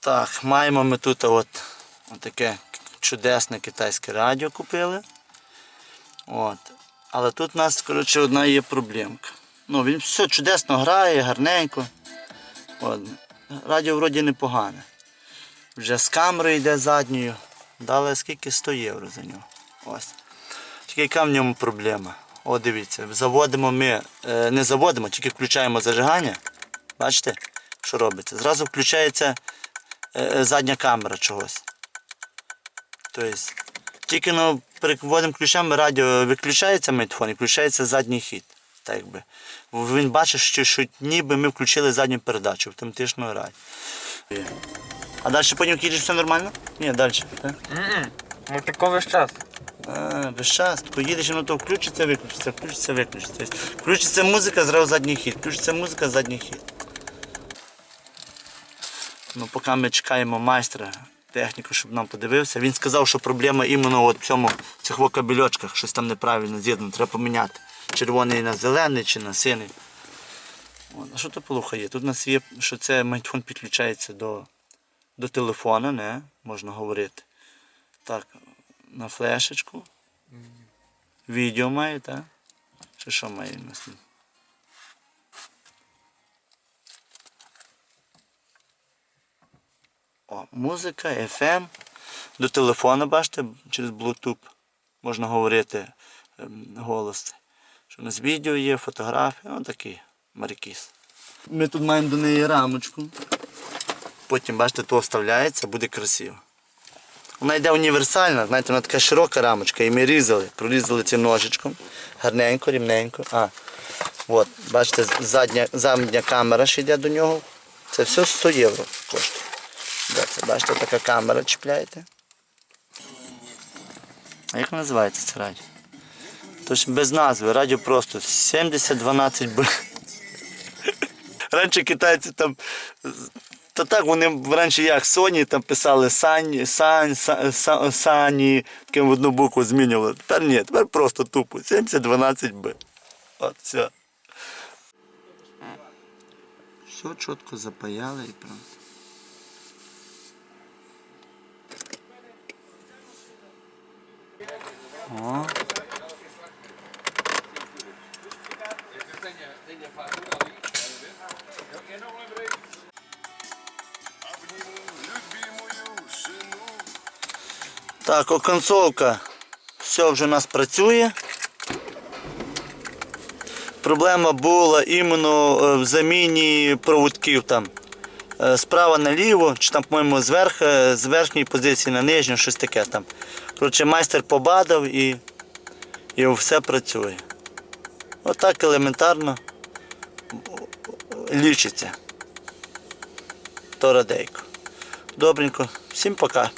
Так, маємо ми тут от, от таке чудесне китайське радіо купили. От. Але тут у нас коротше, одна є проблемка. Ну, він все чудесно грає, гарненько. От. Радіо вроді непогане. Вже з камерою йде задньою. Дали скільки 100 євро за нього. Ось. Тільки яка в ньому проблема? О, дивіться, заводимо ми, е, не заводимо, тільки включаємо зажигання. Бачите, що робиться? Зразу включається е, задня камера чогось. Тобто, тільки ну, переводимо ключами, радіо виключається майтфон і включається задній хід. Так якби. Він бачить, що, що ніби ми включили задню передачу в автоматичному раді. А далі потім їдеш все нормально? Ні, далі. Так? Такого весь час. А, без час. Поїдеш, воно то включиться, виключиться, включиться, виключиться. Включиться музика, зразу задній хід. Включиться музика, задній хід. Ну, поки ми чекаємо майстра, техніку, щоб нам подивився. Він сказав, що проблема іменно от в цьому в цих кабельочках, щось там неправильно з'єднано, треба поміняти. Червоний на зелений чи на синий. От, а що то полухає? Тут у нас є, що це майтфон підключається до, до телефона, не? можна говорити. Так, на флешечку. Відео має, так? Чи що має на нас? О, музика, FM. До телефона, бачите, через Bluetooth можна говорити ем, голос. Що у нас відео є, фотографії, ну такий маркіз. Ми тут маємо до неї рамочку. Потім, бачите, то вставляється, буде красиво. Вона йде універсальна, знаєте, вона така широка рамочка, і ми різали, прорізали цим ножичком. Гарненько, рівненько. А, от, бачите, задня, задня камера ще йде до нього. Це все 100 євро коштує. Це, бачите, така камера чіпляєте. А як називається це радіо? Тож без назви, радіо просто 7012Б. Раніше китайці там. Та так вони раніше як Sony там писали Сань, Сань, Са- Са- Сані, таким в одну букву змінювали. Тепер ні, тепер просто тупо. 7012Б. От, все. Все чітко запаяли і правда. О. Так, оконцовка. Все вже у нас працює. Проблема була іменно е, в заміні проводків там. Е, Справа наліво, чи там, по-моєму, зверх, е, з верхньої позиції на нижню, щось таке там. Коротше, майстер побадав і, і все працює. Отак елементарно лічиться. То радейко. Добренько. Всім пока.